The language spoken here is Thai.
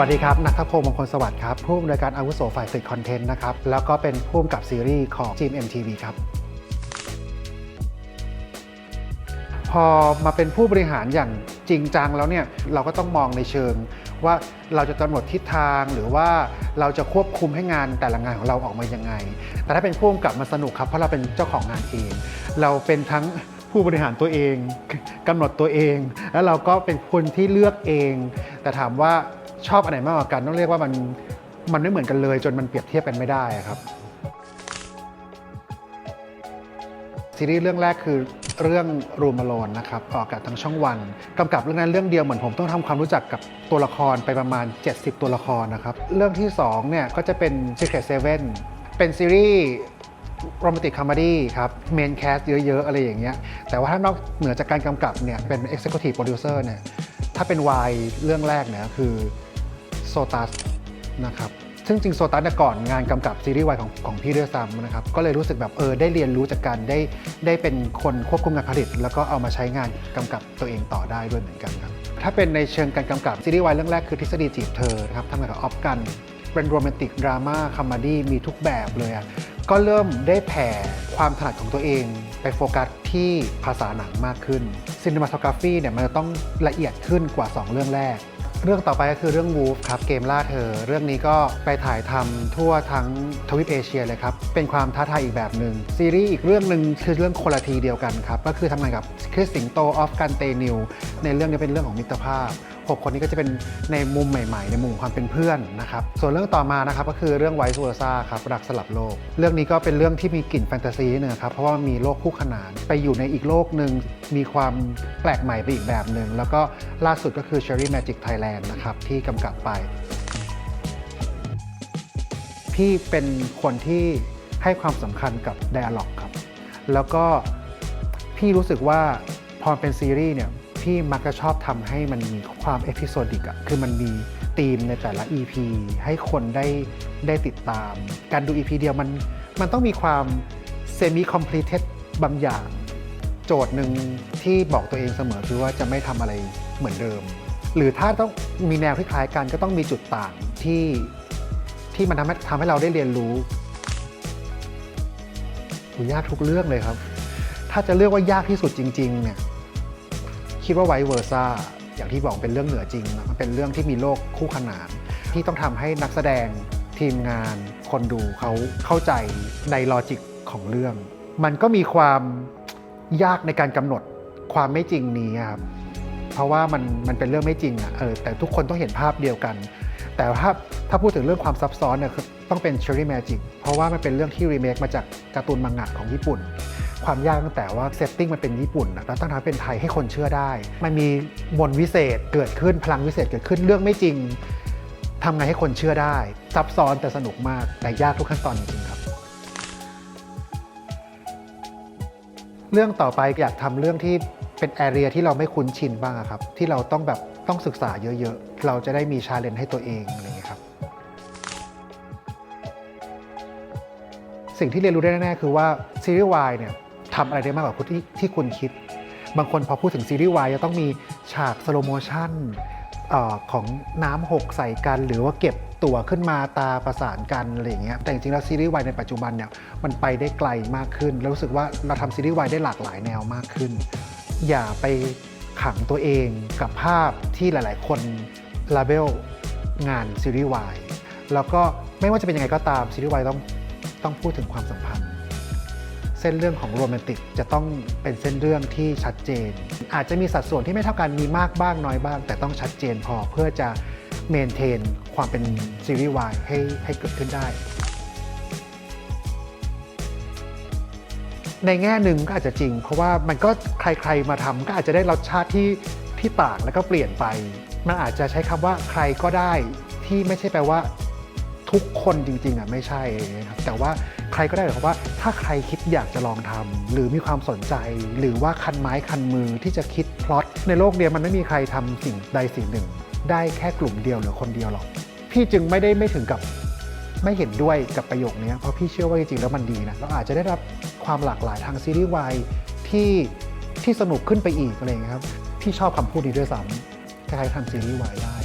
วัสดีครับ นักทพงศ์มงคลสวัสดิ์ครับ ผู้อำนวยการอาวุโสฝ่ายสื่อคอนเทนต์นะครับ แล้วก็เป็นผู้กำกับซีรีส์ของ GMMTV ครับ พอมาเป็นผู้บริหารอย่างจริงจังแล้วเนี่ย เราก็ต้องมองในเชิงว่าเราจะกำหนดทิศทางหรือว่าเราจะควบคุมให้งานแต่ละงานของเราออกมายังไง แต่ถ้าเป็นผู้กำกับมันสนุกครับ เพราะเราเป็นเจ้าของงานเอง เราเป็นทั้งผู้บริหารตัวเองกำหนดตัวเอง แล้วเราก็เป็นคนที่เลือกเอง แต่ถามว่า ชอบอันไหนมากกว่ากัน ต้องเรียกว่ามันมันไม่เหมือนกันเลย จนมันเปรียบเทียบกันไม่ได้ครับซีรีส์เรื่องแรกคือเรื่องรูม a โลนนะครับออกอากาศทางช่องวันกำกับเรื่องนั้นเรื่องเดียวเหมือนผมต้องทำความรู้จักกับตัวละครไปประมาณ 70 ตัวละครนะครับ เรื่องที่2เนี่ยก็จะเป็น Secret Seven เป็นซีรีส์โรแมนติกคอมดี้ครับเมนแคสเยอะ ๆ อะไรอย่างเงี้ยแต่ว่าถ้านอกเหนือจากการกำกับเนี่ยเป็น Executive Producer เนี่ยถ้าเป็นวายเรื่องแรกเนี่ยคือ ตัสนะครับซึ่งจริงโซตัสก่อนงานกำกับซีรีส์วายของของพี่ด้วยซ้ำนะครับก็เลยรู้สึกแบบเออได้เรียนรู้จากการได้ได้เป็นคนควบคุมการผลิต แล้วก็เอามาใช้งานกำกับตัวเองต่อได้ด้วยเหมือนกันครับถ้าเป็นในเชิงการกำกับซีรีส์วายเรื่องแรกคือทฤษฎีจีบเธอครับทำงานกับออฟกันเป็นโรแมนติกดราม่าคอมเมดี้มีทุกแบบเลยอะก็เริ่มได้แผ่ความถนัดของตัวเอง ไปโฟกัสที่ภาษาหนังมากขึ้นซิน e มา t o กราฟีเนี่ยมันจะต้องละเอียดขึ้นกว่า 2 เรื่องแรก เรื่องต่อไปก็คือเรื่อง Wolf ครับเกมล่าเธอ เรื่องนี้ก็ไปถ่ายทำทั่วทั้งทวีปเอเชียเลยครับ เป็นความท้าทายอีกแบบหนึ่งซีรีส์อีกเรื่องหนึ่งคือเรื่องคนละทีเดียวกันครับ ก็คือทำงานกับคริสสิงโตออฟกันเตนิวในเรื่องนี้เป็นเรื่องของมิตรภาพ 6คนนี้ก็จะเป็นในมุมใหม่ๆ ในมุมความเป็นเพื่อนนะครับ ส่วนเรื่องต่อมานะครับก็คือเรื่องไวซ์เวอร์ซ่าครับรักสลับโลก เรื่องนี้ก็เป็นเรื่องที่มีกลิ่นแฟนตาซีนึงครับเพราะว่ามีโลกคู่ขนานไปอยู่ในอีกโลกหนึ่งมีความแปลกใหม่ไปอีกแบบหนึ่งแล้วก็ล่าสุดก็คือ Cherry Magic Thailand นะครับที่กำกับไปพี่เป็นคนที่ให้ความสำคัญกับ Dialog ครับ แล้วก็พี่รู้สึกว่าพอเป็นซีรีส์เนี่ย พี่มักจะชอบทำให้มันมีความเอพิโซดิกอะคือมันมีธีมในแต่ละ EP ให้คนได้ได้ติดตาม การดู EP เดียวมันมันต้องมีความ semi completed บางอย่าง โจทย์หนึ่งที่บอกตัวเองเสมอคือว่าจะไม่ทำอะไรเหมือนเดิม หรือถ้าต้องมีแนวที่คล้ายกันก็ต้องมีจุดต่างที่ที่มันทำให้ทำให้เราได้เรียนรู้ยากทุกเรื่องเลยครับ ถ้าจะเลือกว่ายากที่สุดจริง ๆ เนี่ย คิดว่าไวเวอร์ซ่าอย่างที่บอกเป็นเรื่องเหนือจริงนะมันเป็นเรื่องที่มีโลกคู่ขนาน ที่ต้องทำให้นักแสดงทีมงานคนดูเขาเข้าใจในลอจิกของเรื่อง มันก็มีความยากในการกำหนดความไม่จริงนี้ครับเพราะว่ามันมันเป็นเรื่องไม่จริงอะเออแต่ทุกคนต้องเห็นภาพเดียวกัน แต่ถ้าถ้าพูดถึงเรื่องความซับซ้อนเนี่ยต้องเป็น Cherry Magic เพราะว่ามันเป็นเรื่องที่รีเมคมาจากการ์ตูนมังงะของญี่ปุ่น ความยากตั้งแต่ว่าเซตติ้งมันเป็นญี่ปุ่นนะแล้วต้องทำเป็นไทยให้คนเชื่อได้ มันมีมนวิเศษเกิดขึ้นพลังวิเศษเกิดขึ้นเรื่องไม่จริงทำไงให้คนเชื่อได้ ซับซ้อนแต่สนุกมากแต่ยากทุกขั้นตอนจริงๆครับ เรื่องต่อไปอยากทำเรื่องที่เป็นแอเรียที่เราไม่คุ้นชินบ้างครับ ที่เราต้องแบบต้องศึกษาเยอะๆ เราจะได้มีชาเลนจ์ให้ตัวเองอะไรอย่างเงี้ยครับ สิ่งที่เรียนรู้ได้แน่ๆคือว่าซีรีส์วายเนี่ย ทำอะไรได้มากกว่าที่ที่คุณคิด บางคนพอพูดถึงซีรีส์วายจะต้องมีฉากสโลโมชั่นของน้ำหกใส่กันหรือว่าเก็บตัวขึ้นมาตาประสานกันอะไรอย่างเงี้ยแต่จริงๆแล้วซีรีส์วายในปัจจุบันเนี่ยมันไปได้ไกลมากขึ้น แล้วรู้สึกว่าเราทำซีรีส์วายได้หลากหลายแนวมากขึ้น อย่าไปขังตัวเองกับภาพที่หลายๆ คนลาเบลงานซีรีส์วายแล้วก็ไม่ว่าจะเป็นยังไงก็ตามซีรีส์วายต้องต้องพูดถึงความสัมพันธ์ เส้นเรื่องของโรแมนติกจะต้องเป็นเส้นเรื่องที่ชัดเจน อาจจะมีสัดส่วนที่ไม่เท่ากันมีมากบ้างน้อยบ้าง แต่ต้องชัดเจนพอเพื่อจะเมนเทนความเป็นซีรีส์วายให้ให้เกิดขึ้นได้ ในแง่หนึ่งก็อาจจะจริง เพราะว่ามันก็ใครๆมาทำก็อาจจะได้รสชาติที่ที่ต่างแล้วก็เปลี่ยนไป มันอาจจะใช้คำว่าใครก็ได้ที่ไม่ใช่แปลว่าทุกคนจริงๆอะไม่ใช่ครับแต่ว่า ใครก็ได้หมายความว่า ถ้าใครคิดอยากจะลองทำหรือมีความสนใจ หรือว่าคันไม้คันมือที่จะคิดพล็อตในโลกเนี้ยมันไม่มีใครทำสิ่งใดสิ่งหนึ่ง ได้แค่กลุ่มเดียวหรือคนเดียวหรอกพี่จึงไม่ได้ไม่ถึงกับไม่เห็นด้วยกับประโยคนี้เพราะพี่เชื่อว่าจริงๆแล้วมันดีนะเราอาจจะได้รับความหลากหลายทางซีรีส์วายที่ที่สนุกขึ้นไปอีกอะไรเงี้ยครับพี่ชอบคำพูดนี้ด้วยซ้ำใครๆทำซีรีส์วายได้